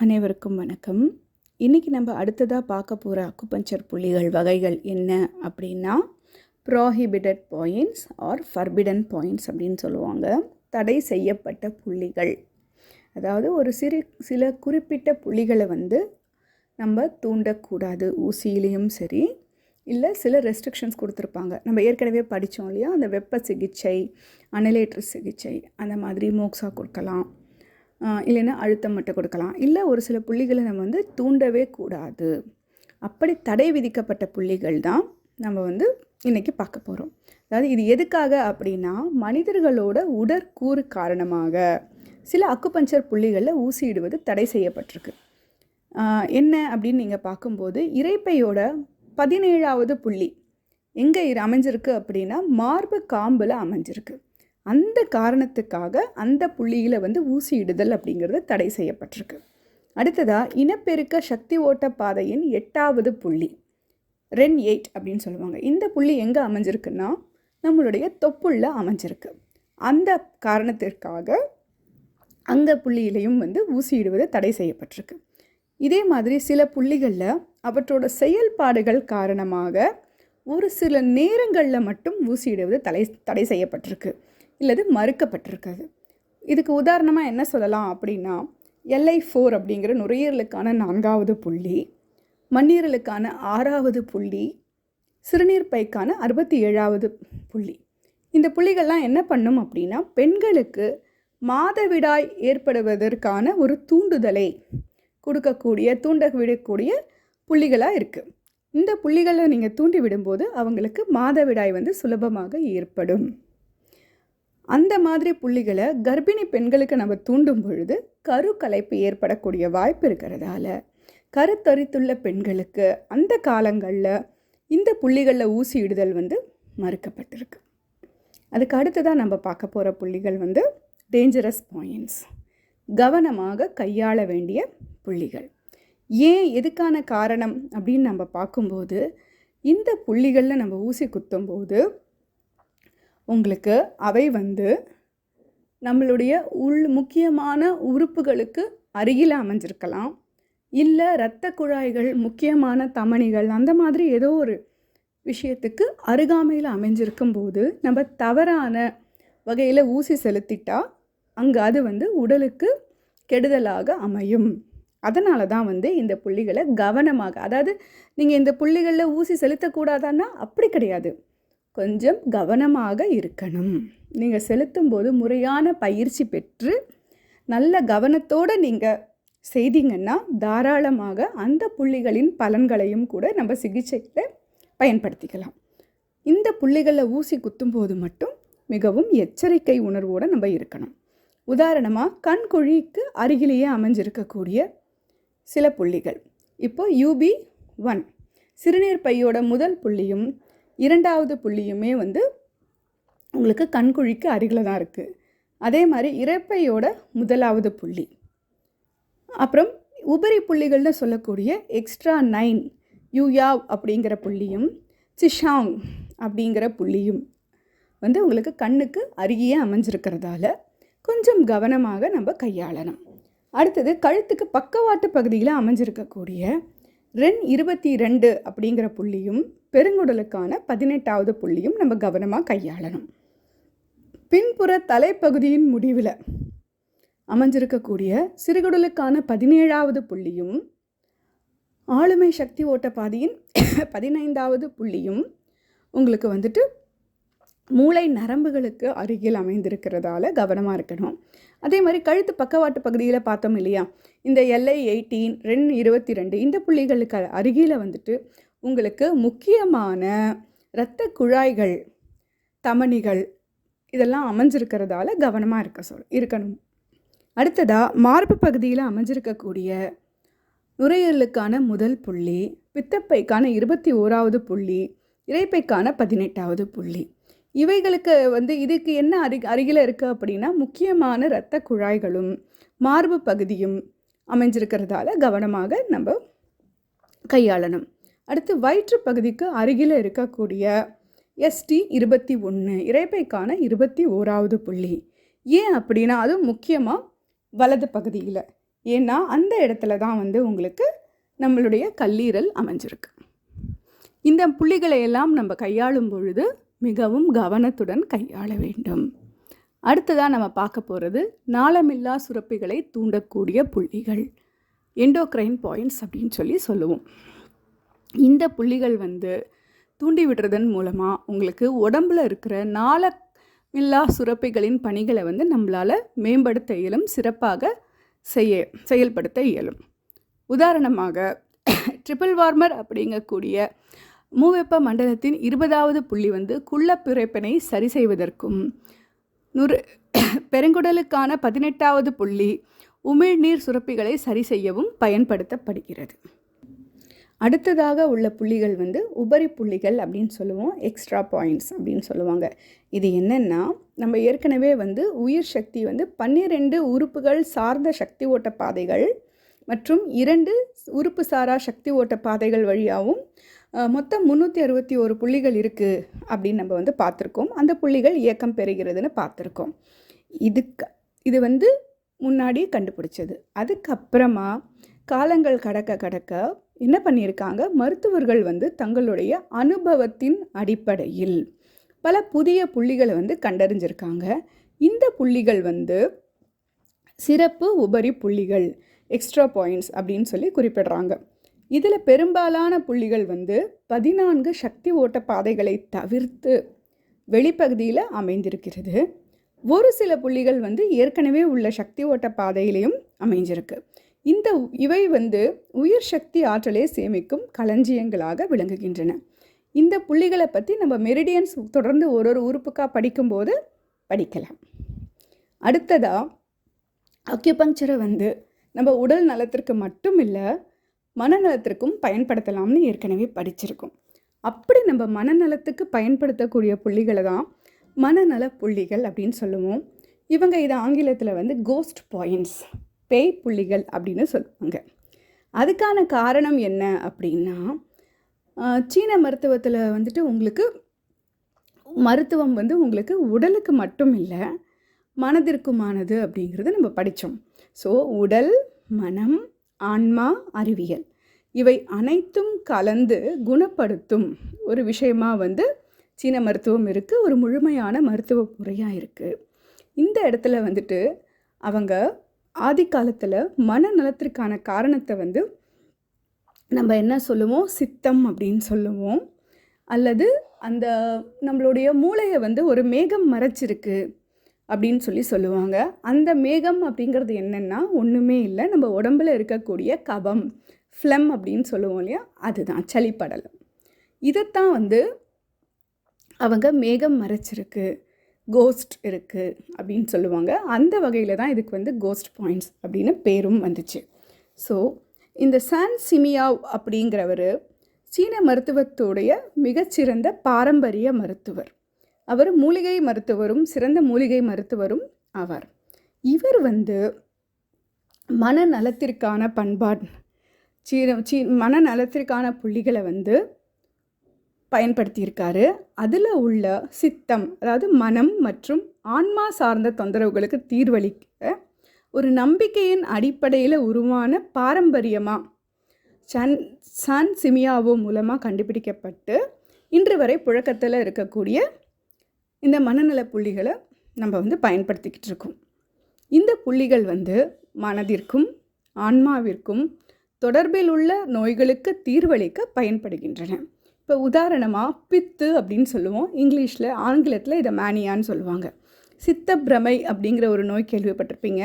அனைவருக்கும் வணக்கம். இன்றைக்கி நம்ம அடுத்ததாக பார்க்க போகிற அக்குபஞ்சர் புள்ளிகள் வகைகள் என்ன அப்படின்னா prohibited points or forbidden points அப்படின்னு சொல்லுவாங்க. தடை செய்யப்பட்ட புள்ளிகள். அதாவது ஒரு சிறு சில குறிப்பிட்ட புள்ளிகளை வந்து நம்ம தூண்டக்கூடாது ஊசியிலையும் சரி இல்லை சில ரெஸ்ட்ரிக்ஷன்ஸ் கொடுத்துருப்பாங்க. நம்ம ஏற்கனவே படித்தோம் இல்லையா? அந்த வெப்ப சிகிச்சை அனலேட்டர் சிகிச்சை அந்த மாதிரி மோக்ஸா கொடுக்கலாம். இல்லைன்னா அழுத்தம் மட்டும் கொடுக்கலாம். இல்லை ஒரு சில புள்ளிகளை நம்ம வந்து தூண்டவே கூடாது. அப்படி தடை விதிக்கப்பட்ட புள்ளிகள் தான் நம்ம வந்து இன்றைக்கி பார்க்க போகிறோம் அதாவது இது எதுக்காக அப்படின்னா மனிதர்களோட உடற்கூறு காரணமாக சில அக்குபஞ்சர் புள்ளிகளில் ஊசியிடுவது தடை செய்யப்பட்டிருக்கு. என்ன அப்படின்னு நீங்கள் பார்க்கும்போது இறைப்பையோட பதினேழாவது புள்ளி எங்கே இது அமைஞ்சிருக்கு அப்படின்னா மார்பு காம்பில் அமைஞ்சிருக்கு. அந்த காரணத்துக்காக அந்த புள்ளியில் வந்து ஊசி இடுதல் அப்படிங்கிறது தடை செய்யப்பட்டிருக்கு. அடுத்ததாக இனப்பெருக்க சக்தி ஓட்ட பாதையின் எட்டாவது புள்ளி ரென் எயிட் அப்படின்னு சொல்லுவாங்க. இந்த புள்ளி எங்கே அமைஞ்சிருக்குன்னா நம்மளுடைய தொப்புள்ள அமைஞ்சிருக்கு. அந்த காரணத்திற்காக அந்த புள்ளியிலையும் வந்து ஊசியிடுவது தடை செய்யப்பட்டிருக்கு. இதே மாதிரி சில புள்ளிகளில் அவற்றோட செயல்பாடுகள் காரணமாக ஒரு சில நேரங்களில் மட்டும் ஊசியிடுவது தடை தடை செய்யப்பட்டிருக்கு. இல்லது மறுக்கப்பட்டிருக்கிறது இதுக்கு உதாரணமாக என்ன சொல்லலாம் அப்படின்னா எல்ஐ ஃபோர் அப்படிங்கிற நுரையீரலுக்கான நான்காவது புள்ளி மண்ணீரலுக்கான ஆறாவது புள்ளி சிறுநீர் பைக்கான அறுபத்தி ஏழாவது புள்ளி. இந்த புள்ளிகள்லாம் என்ன பண்ணும் அப்படின்னா பெண்களுக்கு மாதவிடாய் ஏற்படுவதற்கான ஒரு தூண்டுதலை கொடுக்கக்கூடிய தூண்ட விடக்கூடிய புள்ளிகளாக இருக்குது இந்த புள்ளிகளை நீங்கள் தூண்டி விடும்போது அவங்களுக்கு மாதவிடாய் வந்து சுலபமாக ஏற்படும். அந்த மாதிரி புள்ளிகளை கர்ப்பிணி பெண்களுக்கு நம்ம தூண்டும் பொழுது கரு கலைப்பு ஏற்படக்கூடிய வாய்ப்பு இருக்கிறதால கருத்தரித்துள்ள பெண்களுக்கு அந்த காலங்களில் இந்த புள்ளிகளில் ஊசி இடுதல் வந்து மறுக்கப்பட்டிருக்கு. அதுக்கு அடுத்ததாக நம்ம பார்க்க போகிற புள்ளிகள் வந்து டேஞ்சரஸ் பாயிண்ட்ஸ் கவனமாக கையாள வேண்டிய புள்ளிகள். ஏன் எதுக்கான காரணம் அப்படின்னு நம்ம பார்க்கும்போது இந்த புள்ளிகளில் நம்ம ஊசி குத்தும்போது உங்களுக்கு அவை வந்து நம்மளுடைய உள் முக்கியமான உறுப்புகளுக்கு அருகில் அமைஞ்சிருக்கலாம். இல்லை இரத்த குழாய்கள் முக்கியமான தமனிகள் அந்த மாதிரி ஏதோ ஒரு விஷயத்துக்கு அருகாமையில் அமைஞ்சிருக்கும் போது நம்ம தவறான வகையில் ஊசி செலுத்திட்டா அங்கே அது வந்து உடலுக்கு கெடுதலாக அமையும். அதனால தான் வந்து இந்த புள்ளிகளை கவனமாக அதாவது நீங்கள் இந்த புள்ளிகளில் ஊசி செலுத்தக்கூடாதான்னா அப்படி கிடையாது. கொஞ்சம் கவனமாக இருக்கணும். நீங்கள் செலுத்தும் போது முறையான பயிற்சி பெற்று நல்ல கவனத்தோடு நீங்கள் செய்தீங்கன்னா தாராளமாக அந்த புள்ளிகளின் பலன்களையும் கூட நம்ம சிகிச்சையில் பயன்படுத்திக்கலாம். இந்த புள்ளிகளில் ஊசி குத்தும்போது மட்டும் மிகவும் எச்சரிக்கை உணர்வோடு நம்ம இருக்கணும். உதாரணமாக கண்குழிக்கு அருகிலேயே அமைஞ்சிருக்கக்கூடிய சில புள்ளிகள். இப்போ யூபி ஒன் சிறுநீர் பையோட முதல் புள்ளியும் இரண்டாவது புள்ளியுமே வந்து உங்களுக்கு கண்குழிக்கு அருகில் தான் இருக்குது அதே மாதிரி இறப்பையோட முதலாவது புள்ளி. அப்புறம் உபரி புள்ளிகள்னு சொல்லக்கூடிய எக்ஸ்ட்ரா நைன் யூயாவ் அப்படிங்கிற புள்ளியும் சிஷாங் அப்படிங்கிற புள்ளியும் வந்து உங்களுக்கு கண்ணுக்கு அருகியே அமைஞ்சிருக்கிறதால கொஞ்சம் கவனமாக நம்ம கையாளணும் அடுத்தது கழுத்துக்கு பக்கவாட்டு பகுதியில் அமைஞ்சிருக்கக்கூடிய ரென் இருபத்தி ரெண்டு அப்படிங்கிற புள்ளியும் பெருங்குடலுக்கான பதினெட்டாவது புள்ளியும் நம்ம கவனமாக கையாளணும். பின்புற தலைப்பகுதியின் முடிவில் அமைஞ்சிருக்கக்கூடிய சிறுகுடலுக்கான பதினேழாவது புள்ளியும் ஆளுமை சக்தி ஓட்ட பாதையின் பதினைந்தாவது புள்ளியும் உங்களுக்கு வந்துட்டு மூளை நரம்புகளுக்கு அருகில் அமைந்திருக்கிறதால கவனமாக இருக்கணும். அதே மாதிரி கழுத்து பக்கவாட்டு பகுதியில் பார்த்தோம் இல்லையா? இந்த எல்ஐ எயிட்டீன் ரென் இருபத்தி ரெண்டு இந்த புள்ளிகளுக்கு அருகில் வந்துட்டு உங்களுக்கு முக்கியமான இரத்த குழாய்கள் தமனிகள் இதெல்லாம் அமைஞ்சிருக்கிறதால கவனமாக இருக்க சொல் இருக்கணும். அடுத்ததாக மார்பு பகுதியில் அமைஞ்சிருக்கக்கூடிய நுரையீரலுக்கான முதல் புள்ளி பித்தப்பைக்கான இருபத்தி ஓராவது புள்ளி இறைப்பைக்கான பதினெட்டாவது புள்ளி. இவைகளுக்கு வந்து இதுக்கு என்ன அரு அருகில் இருக்குது அப்படின்னா முக்கியமான இரத்த குழாய்களும் மார்பு பகுதியும் அமைஞ்சிருக்கிறதால கவனமாக நம்ம கையாளணும். அடுத்து வயிற்று பகுதிக்கு அருகில் இருக்கக்கூடிய எஸ்டி இருபத்தி ஒன்று இறைப்பைக்கான இருபத்தி ஓராவது புள்ளி. ஏன் அப்படின்னா அதுவும் முக்கியமாக வலது பகுதியில். ஏன்னா அந்த இடத்துல தான் வந்து உங்களுக்கு நம்மளுடைய கல்லீரல் அமைஞ்சிருக்கு. இந்த புள்ளிகளை எல்லாம் நம்ம கையாளும் பொழுது மிகவும் கவனத்துடன் கையாள வேண்டும். அடுத்ததாக நம்ம பார்க்க போகிறது நாளமில்லா சுரப்பிகளை தூண்டக்கூடிய புள்ளிகள். எண்டோக்ரைன் பாயிண்ட்ஸ் அப்படின்னு சொல்லி சொல்லுவோம். இந்த புள்ளிகள் வந்து தூண்டி விடுறதன் மூலமாக உங்களுக்கு உடம்புல இருக்கிற நாளமில்லா சுரப்பிகளின் பணிகளை வந்து நம்மளால் மேம்படுத்த இயலும் சிறப்பாக செய்ய செயல்படுத்த இயலும். உதாரணமாக ட்ரிபிள் வார்மர் அப்படிங்கக்கூடிய மூவெப்ப மண்டலத்தின் இருபதாவது புள்ளி வந்து குள்ளப்பிறப்பினை சரி செய்வதற்கும். நுறு பெருங்குடலுக்கான பதினெட்டாவது புள்ளி உமிழ்நீர் சுரப்பிகளை சரி செய்யவும் பயன்படுத்தப்படுகிறது. அடுத்ததாக உள்ள புள்ளிகள் வந்து உபரி புள்ளிகள் அப்படின்னு சொல்லுவோம். எக்ஸ்ட்ரா பாயிண்ட்ஸ் அப்படின்னு சொல்லுவாங்க. இது என்னென்னா நம்ம ஏற்கனவே வந்து உயிர் சக்தி வந்து பன்னிரெண்டு உறுப்புகள் சார்ந்த சக்தி ஓட்ட பாதைகள் மற்றும் இரண்டு உறுப்பு சாரா சக்தி ஓட்ட பாதைகள் வழியாகவும் மொத்தம் முந்நூற்றி அறுபத்தி ஒரு புள்ளிகள் இருக்குது அப்படின்னு நம்ம வந்து பார்த்துருக்கோம். அந்த புள்ளிகள் இயக்கம் பெறுகிறதுன்னு பார்த்துருக்கோம். இதுக்கு இது வந்து முன்னாடி கண்டுபிடிச்சது. அதுக்கப்புறமா காலங்கள் கடக்க கடக்க என்ன பண்ணியிருக்காங்க? மருத்துவர்கள் வந்து தங்களுடைய அனுபவத்தின் அடிப்படையில் பல புதிய புள்ளிகளை வந்து கண்டறிஞ்சிருக்காங்க. இந்த புள்ளிகள் வந்து சிறப்பு உபரி புள்ளிகள் எக்ஸ்ட்ரா பாயிண்ட்ஸ் அப்படின்னு சொல்லி குறிப்பிடுறாங்க. இதில் பெரும்பாலான புள்ளிகள் வந்து பதினான்கு சக்தி ஓட்ட பாதைகளை தவிர்த்து வெளிப்பகுதியில் அமைந்திருக்கிறது. ஒரு சில புள்ளிகள் வந்து ஏற்கனவே உள்ள சக்தி ஓட்ட பாதையிலையும் அமைஞ்சிருக்கு. இந்த இவை வந்து உயிர் சக்தி ஆற்றலை சேமிக்கும் களஞ்சியங்களாக விளங்குகின்றன. இந்த புள்ளிகளை பற்றி நம்ம மெரிடியன்ஸ் தொடர்ந்து ஒரு ஒரு உறுப்புக்காக படிக்கும்போது படிக்கலாம். அடுத்ததாக அக்யூபங்க்சரை வந்து நம்ம உடல் நலத்திற்கு மட்டும் இல்லை மனநலத்திற்கும் பயன்படுத்தலாம்னு ஏற்கனவே படிச்சிருக்கோம். அப்படி நம்ம மனநலத்துக்கு பயன்படுத்தக்கூடிய புள்ளிகளை தான் மனநல புள்ளிகள் அப்படின்னு சொல்லுவோம். இவங்க இதை ஆங்கிலத்தில் வந்து கோஸ்ட் பாயிண்ட்ஸ் பேய் புள்ளிகள் அப்படின்னு சொல்லுவாங்க. அதுக்கான காரணம் என்ன அப்படின்னா சீன மருத்துவத்தில் வந்துட்டு உங்களுக்கு மருத்துவம் வந்து உங்களுக்கு உடலுக்கு மட்டும் இல்லை மனதிற்குமானது அப்படிங்கிறது நம்ம படித்தோம் ஸோ உடல் மனம் ஆன்மா அறிவியல். இவை அனைத்தும் கலந்து குணப்படுத்தும் ஒரு விஷயமாக வந்து சீன மருத்துவம் இருக்குது ஒரு முழுமையான மருத்துவ முறையாக இருக்குது இந்த இடத்துல வந்துட்டு அவங்க ஆதி காலத்தில் மனநலத்திற்கான காரணத்தை வந்து நம்ம என்ன சொல்லுவோம்? சித்தம் அப்படின்னு சொல்லுவோம். அல்லது அந்த நம்மளுடைய மூளையை வந்து ஒரு மேகம் மறைச்சிருக்கு. அப்படின்னு சொல்லி சொல்லுவாங்க. அந்த மேகம் அப்படிங்கிறது என்னென்னா ஒன்றுமே இல்லை. நம்ம உடம்புல இருக்கக்கூடிய கபம் ஃப்ளம் அப்படின்னு சொல்லுவோம் இல்லையா? அதுதான் சளிப்படலம். இதைத்தான் வந்து அவங்க மேகம் மறைச்சிருக்கு கோஸ்ட் இருக்குது அப்படின்னு சொல்லுவாங்க. அந்த வகையில் தான் இதுக்கு வந்து கோஸ்ட் பாயிண்ட்ஸ் அப்படின்னு பேரும் வந்துச்சு. ஸோ இந்த சான் சிமியாவ் அப்படிங்கிறவர் சீன மருத்துவத்துடைய மிகச்சிறந்த பாரம்பரிய மருத்துவர். அவர் மூலிகை மருத்துவரும் சிறந்த மூலிகை மருத்துவரும் ஆவார். இவர் வந்து மனநலத்திற்கான பண்பாடு சீன சீ மனநலத்திற்கான புள்ளிகளை வந்து பயன்படுத்தியிருக்காரு. அதில் உள்ள சித்தம் அதாவது மனம் மற்றும் ஆன்மா சார்ந்த தொந்தரவுகளுக்கு தீர்வளிக்க ஒரு நம்பிக்கையின் அடிப்படையில் உருவான பாரம்பரியமாக சன் சான் சிமியாவோ மூலமாக கண்டுபிடிக்கப்பட்டு இன்று வரை புழக்கத்தில் இருக்கக்கூடிய இந்த மனநல புள்ளிகளை நம்ம வந்து பயன்படுத்திக்கிட்டு இருக்கோம். இந்த புள்ளிகள் வந்து மனதிற்கும் ஆன்மாவிற்கும் தொடர்பில் உள்ள நோய்களுக்கு தீர்வளிக்க பயன்படுகின்றன. இப்போ உதாரணமாக பித்து அப்படின்னு சொல்லுவோம். இங்கிலீஷில் ஆங்கிலத்தில் இதை மேனியான்னு சொல்லுவாங்க. சித்தப்பிரமை அப்படிங்கிற ஒரு நோய் கேள்விப்பட்டிருப்பீங்க.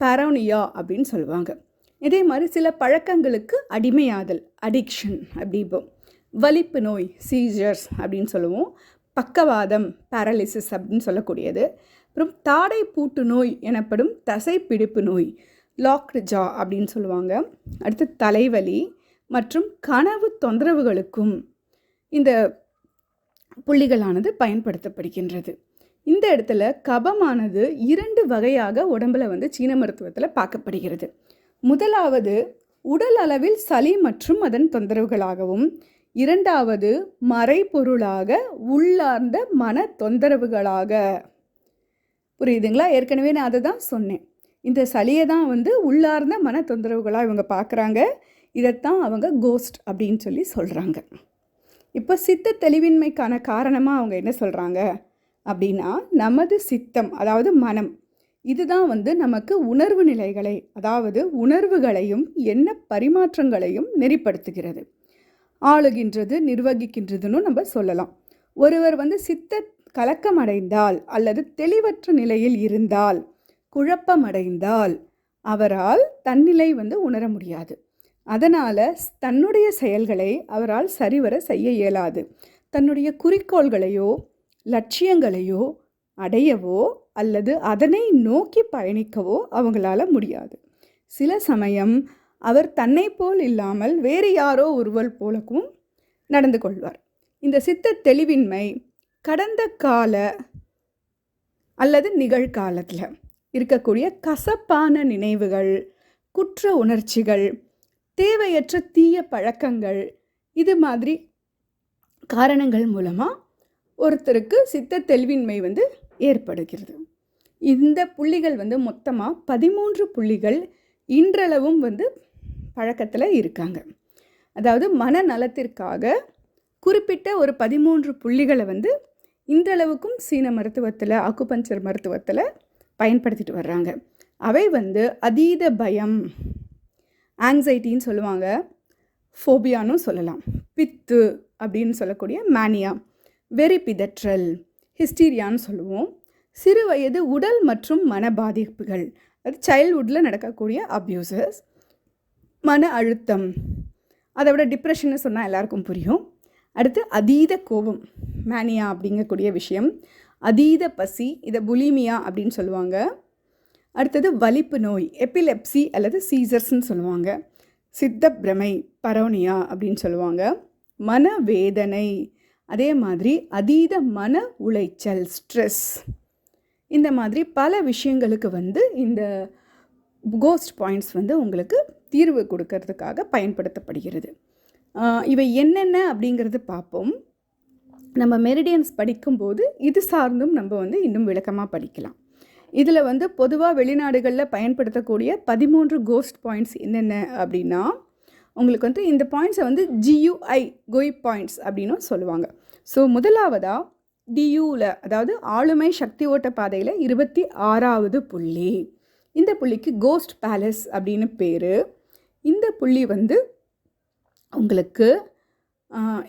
பரோனியா அப்படின்னு சொல்லுவாங்க. இதே மாதிரி சில பழக்கங்களுக்கு அடிமையாதல் அடிக்ஷன் அப்படிப்போம் வலிப்பு நோய் சீஜர்ஸ் அப்படின்னு சொல்லுவோம். பக்கவாதம் பேரலிசிஸ் அப்படின்னு சொல்லக்கூடியது. அப்புறம் தாடை பூட்டு நோய் எனப்படும் தசை பிடிப்பு நோய் லாக்டு ஜா அப்படின்னு சொல்லுவாங்க. அடுத்து தலைவலி மற்றும் கனவு தொந்தரவுகளுக்கும் இந்த புள்ளிகளானது பயன்படுத்தப்படுகின்றது. இந்த இடத்துல கபமானது இரண்டு வகையாக உடம்புல வந்து சீன மருத்துவத்தில் பார்க்கப்படுகிறது. முதலாவது உடல் அளவில் சளி மற்றும் அதன் தொந்தரவுகளாகவும் இரண்டாவது மறைபொருளாக உள்ளார்ந்த மன தொந்தரவுகளாக புரியுதுங்களா? ஏற்கனவே நான் அதை தான் சொன்னேன். இந்த சளியை தான் வந்து உள்ளார்ந்த மன தொந்தரவுகளாக இவங்க பார்க்குறாங்க இதைத்தான் அவங்க கோஸ்ட் அப்படின்னு சொல்லி சொல்கிறாங்க இப்போ சித்த தெளிவின்மைக்கான காரணமாக அவங்க என்ன சொல்கிறாங்க அப்படின்னா நமது சித்தம் அதாவது மனம் இதுதான் வந்து நமக்கு உணர்வு நிலைகளை அதாவது உணர்வுகளையும் எண்ண பரிமாற்றங்களையும் நெறிப்படுத்துகிறது. ஆளுகின்றது நிர்வகிக்கின்றதுன்னு நம்ம சொல்லலாம். ஒருவர் வந்து சித்த கலக்கமடைந்தால் அல்லது தெளிவற்ற நிலையில் இருந்தால் குழப்பமடைந்தால் அவரால் தன்னிலை வந்து உணர முடியாது. அதனால் தன்னுடைய செயல்களை அவரால் சரிவர செய்ய இயலாது. தன்னுடைய குறிக்கோள்களையோ லட்சியங்களையோ அடையவோ அல்லது அதனை நோக்கி பயணிக்கவோ அவங்களால முடியாது. சில சமயம் அவர் தன்னை போல் இல்லாமல் வேறு யாரோ ஒருவர் போலவும் நடந்து கொள்வார். இந்த சித்த தெளிவின்மை கடந்த கால அல்லது நிகழ்காலத்தில் இருக்கக்கூடிய கசப்பான நினைவுகள் குற்ற உணர்ச்சிகள் தேவையற்ற தீய பழக்கங்கள் இது மாதிரி காரணங்கள் மூலமாக ஒருத்தருக்கு சித்த தெளிவின்மை வந்து ஏற்படுகிறது. இந்த புள்ளிகள் வந்து மொத்தமாக பதிமூன்று புள்ளிகள் இன்றளவும் வந்து பழக்கத்தில் இருக்காங்க. அதாவது மனநலத்திற்காக குறிப்பிட்ட ஒரு பதிமூன்று புள்ளிகளை வந்து இன்றளவுக்கும் சீன மருத்துவத்தில் அக்குபஞ்சர் மருத்துவத்தில் பயன்படுத்திட்டு வர்றாங்க. அவை வந்து அதீத பயம் ஆங்ஸைட்டின்னு சொல்லுவாங்க. ஃபோபியானும் சொல்லலாம். பித்து அப்படின்னு சொல்லக்கூடிய மேனியா வெறி பிதற்றல் ஹிஸ்டீரியான்னு சொல்லுவோம். சிறு வயது உடல் மற்றும் மன பாதிப்புகள் அது சைல்ட்ஹுட்டில் நடக்கக்கூடிய அப்யூசஸ் மன அழுத்தம். அதை விட டிப்ரெஷன்னு சொன்னால் எல்லாருக்கும் புரியும். அடுத்து அதீத கோபம் மேனியா அப்படிங்கக்கூடிய விஷயம். அதீத பசி இதை புலிமியா அப்படின்னு சொல்லுவாங்க. அடுத்தது வலிப்பு நோய் எப்பிலெப்சி அல்லது சீசர்ஸ்ன்னு சொல்லுவாங்க. சித்த பிரமை பரோனியா அப்படின்னு சொல்லுவாங்க. மனவேதனை அதே மாதிரி அதீத மன உளைச்சல் ஸ்ட்ரெஸ் இந்த மாதிரி பல விஷயங்களுக்கு வந்து இந்த கோஸ்ட் பாயிண்ட்ஸ் வந்து உங்களுக்கு தீர்வு கொடுக்கறதுக்காக பயன்படுத்தப்படுகிறது. இவை என்னென்ன அப்படிங்கிறது பார்ப்போம். நம்ம மெரிடியன்ஸ் படிக்கும்போது இது சார்ந்தும் நம்ம வந்து இன்னும் விளக்கமாக படிக்கலாம். இதில் வந்து பொதுவாக வெளிநாடுகளில் பயன்படுத்தக்கூடிய பதிமூன்று கோஸ்ட் பாயிண்ட்ஸ் என்னென்ன அப்படின்னா உங்களுக்கு வந்து இந்த பாயிண்ட்ஸை வந்து ஜியூஐ கோய் பாயிண்ட்ஸ் அப்படின்னும் சொல்லுவாங்க. ஸோ முதலாவதாக டியூவில் அதாவது ஆளுமை சக்தி ஓட்ட பாதையில் இருபத்தி ஆறாவது புள்ளி. இந்த புள்ளிக்கு கோஸ்ட் பேலஸ் அப்படின்னு பேர். இந்த புள்ளி வந்து உங்களுக்கு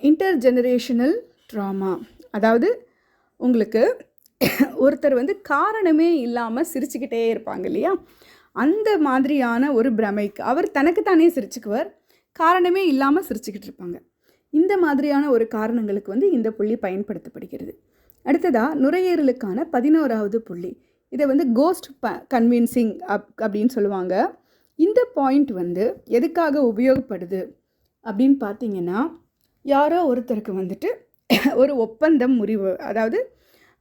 இன்டர் ஜெனரேஷனல் ட்ராமா அதாவது உங்களுக்கு ஒருத்தர் வந்து காரணமே இல்லாமல் சிரிச்சுக்கிட்டே இருப்பாங்க இல்லையா? அந்த மாதிரியான ஒரு பிரமைக்கு அவர் தனக்குத்தானே சிரிச்சுக்குவார் காரணமே இல்லாமல் சிரிச்சுக்கிட்டு இருப்பாங்க. இந்த மாதிரியான ஒரு காரணங்களுக்கு வந்து இந்த புள்ளி பயன்படுத்தப்படுகிறது. அடுத்ததாக நுரையீரலுக்கான பதினோராவது புள்ளி. இதை வந்து கோஸ்ட் ப கன்வின்சிங் அப் அப்படின்னு சொல்லுவாங்க. இந்த பாயிண்ட் வந்து எதுக்காக உபயோகப்படுது அப்படின்னு பார்த்தீங்கன்னா யாரோ ஒருத்தருக்கு வந்துட்டு ஒரு ஒப்பந்தம் முறிவு அதாவது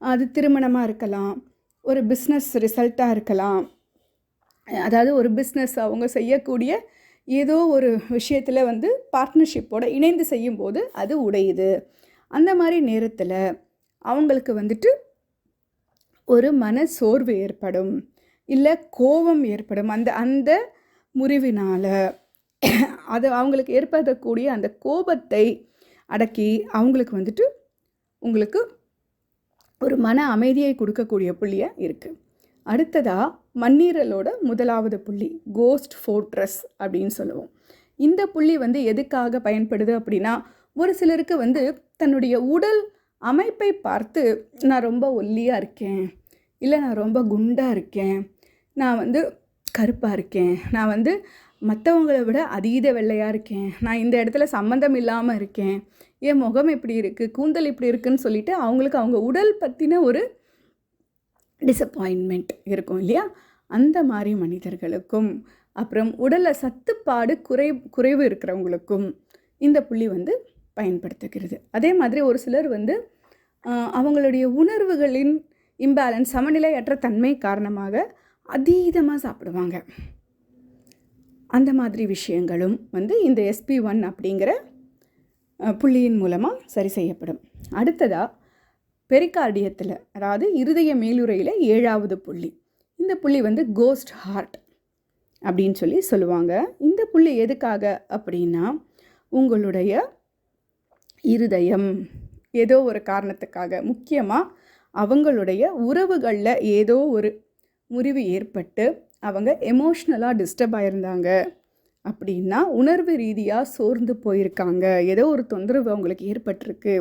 அது திருமணமாக இருக்கலாம் ஒரு பிஸ்னஸ் ரிசல்ட்டாக இருக்கலாம் அதாவது ஒரு பிஸ்னஸ் அவங்க செய்யக்கூடிய ஏதோ ஒரு விஷயத்தில் வந்து பார்ட்னர்ஷிப்போடு இணைந்து செய்யும்போது அது உடையுது. அந்த மாதிரி நேரத்தில் அவங்களுக்கு வந்துட்டு ஒரு மன சோர்வு ஏற்படும் இல்லை கோபம் ஏற்படும். அந்த அந்த முறிவினால் அது அவங்களுக்கு ஏற்படக்கூடிய அந்த கோபத்தை அடக்கி அவங்களுக்கு வந்துட்டு உங்களுக்கு ஒரு மன அமைதியை கொடுக்கக்கூடிய புள்ளியாக இருக்குது அடுத்ததாக மண்ணீரலோட முதலாவது புள்ளி கோஸ்ட் ஃபோர்ட்ரஸ் அப்படின்னு சொல்லுவோம். இந்த புள்ளி வந்து எதுக்காக பயன்படுது அப்படின்னா ஒரு சிலருக்கு வந்து தன்னுடைய உடல் அமைப்பை பார்த்து நான் ரொம்ப ஒல்லியாக இருக்கேன். இல்லை நான் ரொம்ப குண்டாக இருக்கேன். நான் வந்து கருப்பாக இருக்கேன். நான் வந்து மற்றவங்கள விட அதீத வெள்ளையாக இருக்கேன். நான் இந்த இடத்துல சம்மந்தம் இல்லாமல் இருக்கேன். என் முகம் இப்படி இருக்குது கூந்தல் இப்படி இருக்குன்னு சொல்லிட்டு அவங்களுக்கு அவங்க உடல் பற்றின ஒரு டிசப்பாயின்மெண்ட் இருக்கும் இல்லையா? அந்த மாதிரி மனிதர்களுக்கும் அப்புறம் உடலில் சத்துப்பாடு குறை குறைவு இருக்கிறவங்களுக்கும் இந்த புள்ளி வந்து பயன்படுத்துகிறது. அதே மாதிரி ஒரு சிலர் வந்து அவங்களுடைய உணர்வுகளின் இம்பேலன்ஸ் சமநிலையற்ற தன்மை காரணமாக அதீதமாக சாப்பிடுவாங்க. அந்த மாதிரி விஷயங்களும் வந்து இந்த எஸ்பி ஒன் அப்படிங்கிற புள்ளியின் மூலமாக சரி செய்யப்படும். அடுத்ததாக பெரிகார்டியத்தில் அதாவது இருதய மேலுறையில் ஏழாவது புள்ளி. இந்த புள்ளி வந்து கோஸ்ட் ஹார்ட் அப்படின்னு சொல்லி சொல்லுவாங்க. இந்த புள்ளி எதுக்காக அப்படின்னா உங்களுடைய இருதயம் ஏதோ ஒரு காரணத்துக்காக முக்கியமாக அவங்களுடைய உறவுகளில் ஏதோ ஒரு முறிவு ஏற்பட்டு அவங்க எமோஷ்னலாக டிஸ்டர்ப் ஆயிருந்தாங்க. அப்படின்னா உணர்வு ரீதியாக சோர்ந்து போயிருக்காங்க. ஏதோ ஒரு தொந்தரவு அவங்களுக்கு ஏற்பட்டிருக்கு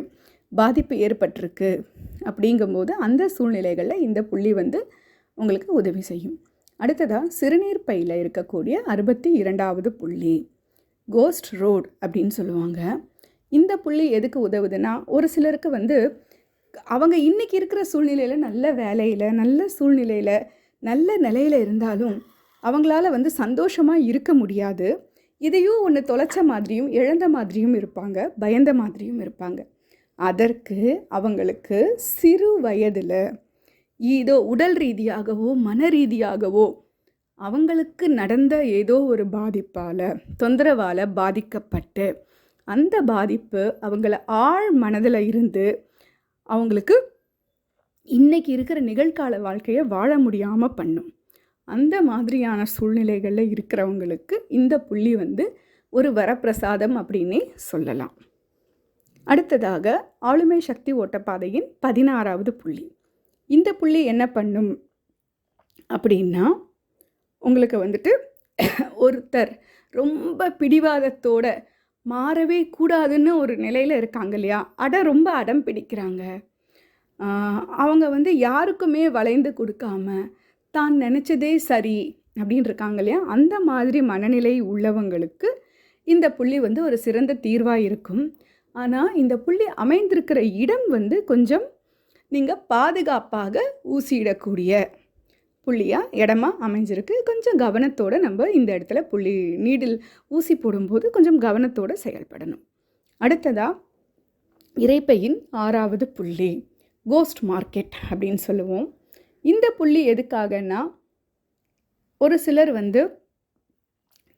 பாதிப்பு ஏற்பட்டிருக்கு அப்படிங்கும்போது அந்த சூழ்நிலைகளில் இந்த புள்ளி வந்து உங்களுக்கு உதவி செய்யும். அடுத்ததாக சிறுநீர் பையில் இருக்கக்கூடிய அறுபத்தி இரண்டாவது புள்ளி கோஸ்ட் ரோட் அப்படின்னு சொல்லுவாங்க. இந்த புள்ளி எதுக்கு உதவுதுன்னா ஒரு சிலருக்கு வந்து அவங்க இன்றைக்கி இருக்கிற சூழ்நிலையில் நல்ல வேலையில் நல்ல சூழ்நிலையில் நல்ல நிலையில் இருந்தாலும் அவங்களால வந்து சந்தோஷமாக இருக்க முடியாது. இதையும் ஒன்று தொலைச்ச மாதிரியும் இழந்த மாதிரியும் இருப்பாங்க பயந்த மாதிரியும் இருப்பாங்க. அதற்கு அவங்களுக்கு சிறு வயதில் ஏதோ உடல் ரீதியாகவோ மன ரீதியாகவோ அவங்களுக்கு நடந்த ஏதோ ஒரு பாதிப்பால் தொந்தரவால் பாதிக்கப்பட்டு அந்த பாதிப்பு அவங்கள ஆழ் மனதில் இருந்து அவங்களுக்கு இன்னைக்கு இருக்கிற நிகழ்கால வாழ்க்கையை வாழ முடியாமல் பண்ணும். அந்த மாதிரியான சூழ்நிலைகளில் இருக்கிறவங்களுக்கு இந்த புள்ளி வந்து ஒரு வரப்பிரசாதம் அப்படின்னே சொல்லலாம். அடுத்ததாக ஆளுமை சக்தி ஓட்டப்பாதையின் பதினாறாவது புள்ளி. இந்த புள்ளி என்ன பண்ணும் அப்படின்னா உங்களுக்கு வந்துட்டு ஒருத்தர் ரொம்ப பிடிவாதத்தோட மாறவே கூடாதுன்னு ஒரு நிலையில் இருக்காங்க இல்லையா? அட ரொம்ப அடம் பிடிக்கிறாங்க. அவங்க வந்து யாருக்குமே வளைந்து கொடுக்காம தான் நினச்சதே சரி அப்படின்னு இருக்காங்க இல்லையா? அந்த மாதிரி மனநிலை உள்ளவங்களுக்கு இந்த புள்ளி வந்து ஒரு சிறந்த தீர்வாக இருக்கும். ஆனால் இந்த புள்ளி அமைந்திருக்கிற இடம் வந்து கொஞ்சம் நீங்கள் பாதுகாப்பாக ஊசியிடக்கூடிய புள்ளியாக இடமா அமைஞ்சிருக்கு. கொஞ்சம் கவனத்தோடு நம்ம இந்த இடத்துல புள்ளி நீடில் ஊசி போடும்போது கொஞ்சம் கவனத்தோடு செயல்படணும். அடுத்ததாக இறைப்பையின் ஆறாவது புள்ளி. கோஸ்ட் மார்க்கெட் அப்படின்னு சொல்லுவோம். இந்த புள்ளி எதுக்காகன்னா ஒரு சிலர் வந்து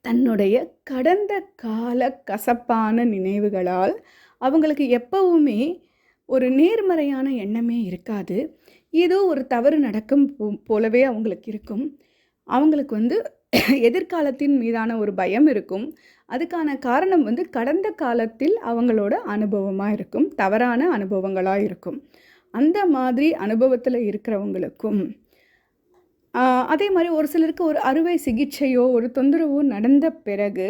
தன்னுடைய கடந்த கால கசப்பான நினைவுகளால் அவங்களுக்கு எப்பவுமே ஒரு நேர்மறையான எண்ணமே இருக்காது. ஏதோ ஒரு தவறு நடக்கும் போ- போலவே அவங்களுக்கு இருக்கும். அவங்களுக்கு வந்து எதிர்காலத்தின் மீதான ஒரு பயம் இருக்கும். அதுக்கான காரணம் வந்து கடந்த காலத்தில் அவங்களோட அனுபவமாக இருக்கும். தவறான அனுபவங்களாக இருக்கும். அந்த மாதிரி அனுபவத்தில் இருக்கிறவங்களுக்கும் அதே மாதிரி ஒரு சிலருக்கு ஒரு அறுவை சிகிச்சையோ ஒரு தொந்தரவோ நடந்த பிறகு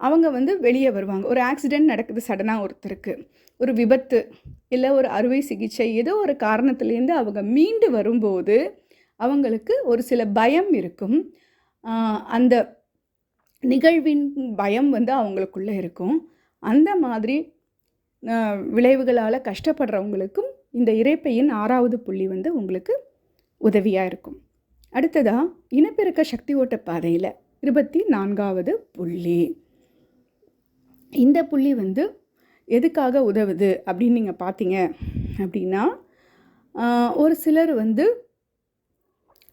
அவங்க வந்து வெளியே வருவாங்க. ஒரு ஆக்சிடெண்ட் நடக்குது சடனாக ஒருத்தருக்கு. ஒரு விபத்து இல்லை ஒரு அறுவை சிகிச்சை ஏதோ ஒரு காரணத்துலேருந்து அவங்க மீண்டு வரும்போது அவங்களுக்கு ஒரு சில பயம் இருக்கும். அந்த நிகழ்வின் பயம் வந்து அவங்களுக்குள்ளே இருக்கும். அந்த மாதிரி விளைவுகளால் கஷ்டப்படுறவங்களுக்கும் இந்த இறைப்பையின் ஆறாவது புள்ளி வந்து உங்களுக்கு உதவியாக இருக்கும். அடுத்ததாக இனப்பெருக்க சக்தி ஓட்ட பாதையில் இருபத்தி நான்காவது புள்ளி. இந்த புள்ளி வந்து எதுக்காக உதவுது அப்படின்னு நீங்கள் பார்த்தீங்க அப்படின்னா ஒரு சிலர் வந்து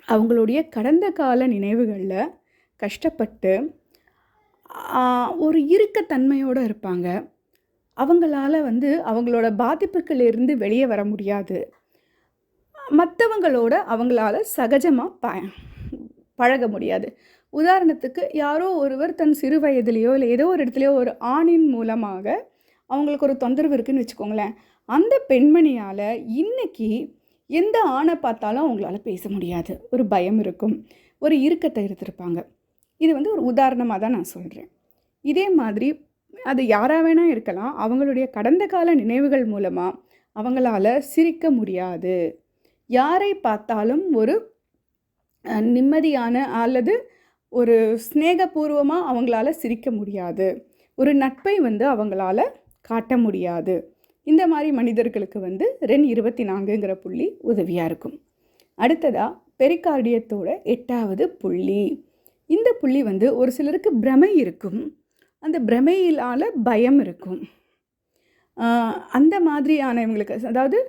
அவங்களுடைய கடந்த கால நினைவுகளில் கஷ்டப்பட்டு ஒரு இறுக்கத்தன்மையோடு இருப்பாங்க. அவங்களால வந்து அவங்களோட பாதிப்புகளிலிருந்து வெளியே வர முடியாது. மற்றவங்களோட அவங்களால சகஜமாக ப பழக முடியாது. உதாரணத்துக்கு யாரோ ஒருவர் தன் சிறு வயதிலேயோ இல்லை ஏதோ ஒரு இடத்துலையோ ஒரு ஆணின் மூலமாக அவங்களுக்கு ஒரு தொந்தரவு இருக்குன்னு வச்சுக்கோங்களேன். அந்த பெண்மணியால் இன்னைக்கு எந்த ஆணை பார்த்தாலும் அவங்களால பேச முடியாது. ஒரு பயம் இருக்கும். ஒரு இறுக்கத்தை எடுத்திருப்பாங்க. இது வந்து ஒரு உதாரணமாக தான் நான் சொல்கிறேன் இதே மாதிரி அது யாராக வேணால் இருக்கலாம். அவங்களுடைய கடந்த கால நினைவுகள் மூலமாக அவங்களால சிரிக்க முடியாது. யாரை பார்த்தாலும் ஒரு நிம்மதியான அல்லது ஒரு ஸ்நேகபூர்வமாக அவங்களால சிரிக்க முடியாது. ஒரு நட்பை வந்து அவங்களால காட்ட முடியாது. இந்த மாதிரி மனிதர்களுக்கு வந்து ரென் இருபத்தி நான்குங்கிற புள்ளி உதவியாக இருக்கும். அடுத்ததாக பெரிகார்டியத்தோட எட்டாவது புள்ளி. இந்த புள்ளி வந்து ஒரு சிலருக்கு பிரமை இருக்கும். அந்த பிரமையிலால் பயம் இருக்கும். அந்த மாதிரியானவங்களுக்கு அதாவது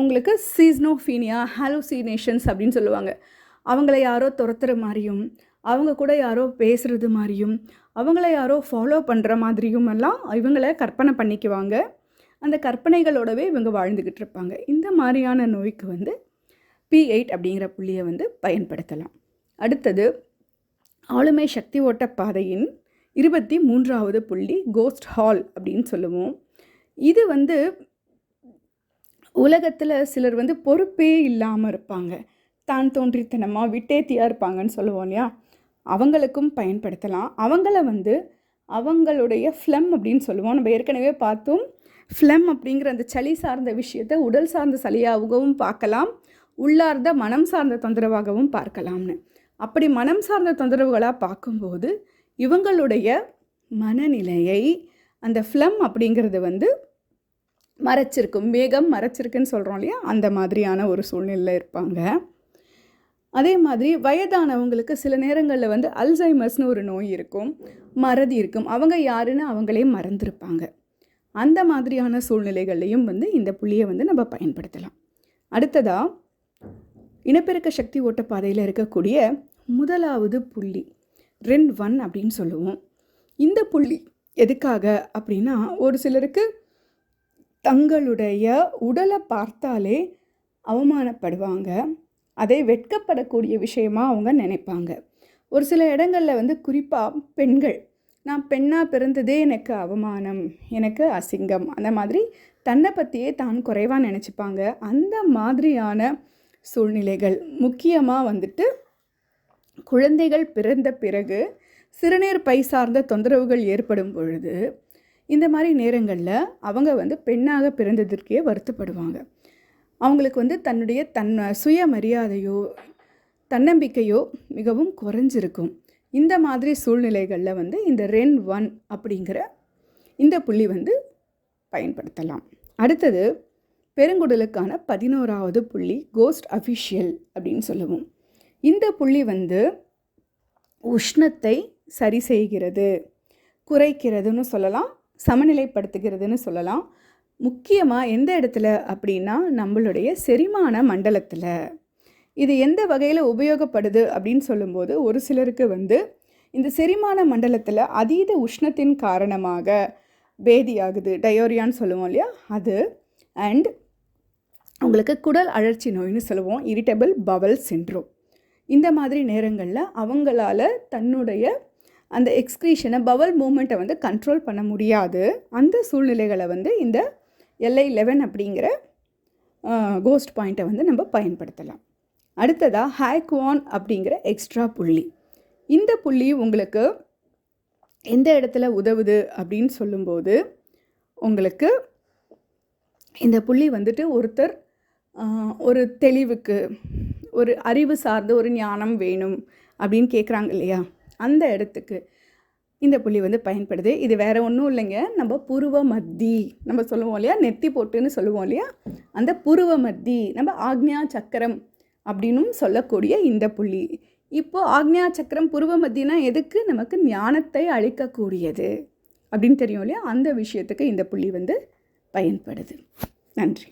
உங்களுக்கு சீஸ்னோஃபீனியா ஹாலோசினேஷன்ஸ் அப்படின்னு சொல்லுவாங்க. அவங்கள யாரோ துரத்துற மாதிரியும் அவங்க கூட யாரோ பேசுகிறது மாதிரியும் அவங்கள யாரோ ஃபாலோ பண்ணுற மாதிரியும் எல்லாம் இவங்கள கற்பனை பண்ணிக்குவாங்க. அந்த கற்பனைகளோடவே இவங்க வாழ்ந்துக்கிட்டு இருப்பாங்க. இந்த மாதிரியான நோய்க்கு வந்து பி எயிட் அப்படிங்கிற புள்ளியை வந்து பயன்படுத்தலாம். அடுத்தது ஆளுமை சக்தி ஓட்ட பாதையின் இருபத்தி மூன்றாவது புள்ளி கோஸ்ட் ஹால் அப்படின்னு சொல்லுவோம். இது வந்து உலகத்தில் சிலர் வந்து பொறுப்பே இல்லாமல் இருப்பாங்க. தான் தோன்றித்தனமாக விட்டேத்தியாக இருப்பாங்கன்னு சொல்லுவோம் இல்லையா? அவங்களுக்கும் பயன்படுத்தலாம். அவங்கள வந்து அவங்களுடைய ஃப்ளம் அப்படின்னு சொல்லுவோம். நம்ம ஏற்கனவே பார்த்தோம். ஃப்ளம் அப்படிங்கிற அந்த சளி சார்ந்த விஷயத்தை உடல் சார்ந்த சளியாகவும் பார்க்கலாம். உள்ளார்ந்த மனம் சார்ந்த தொந்தரவாகவும் பார்க்கலாம்னு. அப்படி மனம் சார்ந்த தொந்தரவுகளாக பார்க்கும்போது இவங்களுடைய மனநிலையை அந்த ஃப்ளம் அப்படிங்கிறது வந்து மறைச்சிருக்கும். மேகம் மறைச்சிருக்குன்னு சொல்கிறோம் இல்லையா? அந்த மாதிரியான ஒரு சூழ்நிலையில் இருப்பாங்க. அதே மாதிரி வயதானவங்களுக்கு சில நேரங்களில் வந்து அல்சைமர்ஸ்னு ஒரு நோய் இருக்கும் மறதி இருக்கும். அவங்க யாருன்னு அவங்களே மறந்துருப்பாங்க. அந்த மாதிரியான சூழ்நிலைகள்லையும் வந்து இந்த புள்ளியை வந்து நம்ம பயன்படுத்தலாம். அடுத்ததாக இனப்பெருக்க சக்தி ஓட்டப்பாதையில் இருக்கக்கூடிய முதலாவது புள்ளி. ரென் ஒன் அப்படின்னு சொல்லுவோம். இந்த புள்ளி எதுக்காக அப்படின்னா ஒரு சிலருக்கு தங்களுடைய உடலை பார்த்தாலே அவமானப்படுவாங்க. அதை வெட்கப்படக்கூடிய விஷயமா அவங்க நினைப்பாங்க. ஒரு சில இடங்களில் வந்து குறிப்பாக பெண்கள் நான் பெண்ணாக பிறந்ததே எனக்கு அவமானம் எனக்கு அசிங்கம். அந்த மாதிரி தன்னை பற்றியே தான் குறைவாக நினச்சிப்பாங்க. அந்த மாதிரியான சூழ்நிலைகள் முக்கியமாக வந்துட்டு குழந்தைகள் பிறந்த பிறகு சிறுநீர் பை சார்ந்த தொந்தரவுகள் ஏற்படும் பொழுது இந்த மாதிரி நேரங்களில் அவங்க வந்து பெண்ணாக பிறந்ததற்கே வருத்தப்படுவாங்க. அவங்களுக்கு வந்து தன்னுடைய தன் சுயமரியாதையோ தன்னம்பிக்கையோ மிகவும் குறைஞ்சிருக்கும். இந்த மாதிரி சூழ்நிலைகளில் வந்து இந்த ரென் ஒன் அப்படிங்கிற இந்த புள்ளி வந்து பயன்படுத்தலாம். அடுத்தது பெருங்குடலுக்கான பதினோராவது புள்ளி கோஸ்ட் அஃபிஷியல் அப்படின்னு சொல்லுவோம். இந்த புள்ளி வந்து உஷ்ணத்தை சரி செய்கிறது குறைக்கிறதுன்னு சொல்லலாம் சமநிலைப்படுத்துகிறதுன்னு சொல்லலாம். முக்கியமாக எந்த இடத்துல அப்படின்னா நம்மளுடைய செரிமான மண்டலத்தில். இது எந்த வகையில் உபயோகப்படுது அப்படின்னு சொல்லும்போது ஒரு சிலருக்கு வந்து இந்த செரிமான மண்டலத்தில் அதீத உஷ்ணத்தின் காரணமாக பேதியாகுது. டயோரியான்னு சொல்லுவோம் இல்லையா? அது அண்ட் உங்களுக்கு குடல் அழற்சி நோய்னு சொல்லுவோம். இரிட்டபிள் பவல் சின்ட்ரோம் இந்த மாதிரி நேரங்களில் அவங்களால தன்னுடைய அந்த எக்ஸ்க்ரீஷனை பவல் மூமெண்ட்டை வந்து கண்ட்ரோல் பண்ண முடியாது. அந்த சூழ்நிலைகளை வந்து இந்த எல்ஐ லெவன் அப்படிங்கிற கோஸ்ட் பாயிண்ட்டை வந்து நம்ம பயன்படுத்தலாம். அடுத்ததாக ஹேக்வான் அப்படிங்கிற எக்ஸ்ட்ரா புள்ளி. இந்த புள்ளி உங்களுக்கு எந்த இடத்துல உதவுது அப்படின்னு சொல்லும்போது உங்களுக்கு இந்த புள்ளி வந்துட்டு ஒருத்தர் ஒரு தெளிவுக்கு ஒரு அறிவு சார்ந்த ஒரு ஞானம் வேணும் அப்படின்னு கேட்குறாங்க இல்லையா? அந்த இடத்துக்கு இந்த புள்ளி வந்து பயன்படுது. இது வேறு ஒன்றும் இல்லைங்க. நம்ம புருவ மத்தி நம்ம சொல்லுவோம் இல்லையா? நெத்தி போட்டுன்னு சொல்லுவோம் இல்லையா? அந்த புருவ மத்தி நம்ம ஆக்ஞா சக்கரம் அப்படின்னும் சொல்லக்கூடிய இந்த புள்ளி. இப்போது ஆக்ஞா சக்கரம் புருவ மத்தினா எதுக்கு? நமக்கு ஞானத்தை அளிக்கக்கூடியது அப்படின்னு தெரியும் இல்லையா? அந்த விஷயத்துக்கு இந்த புள்ளி வந்து பயன்படுது. நன்றி.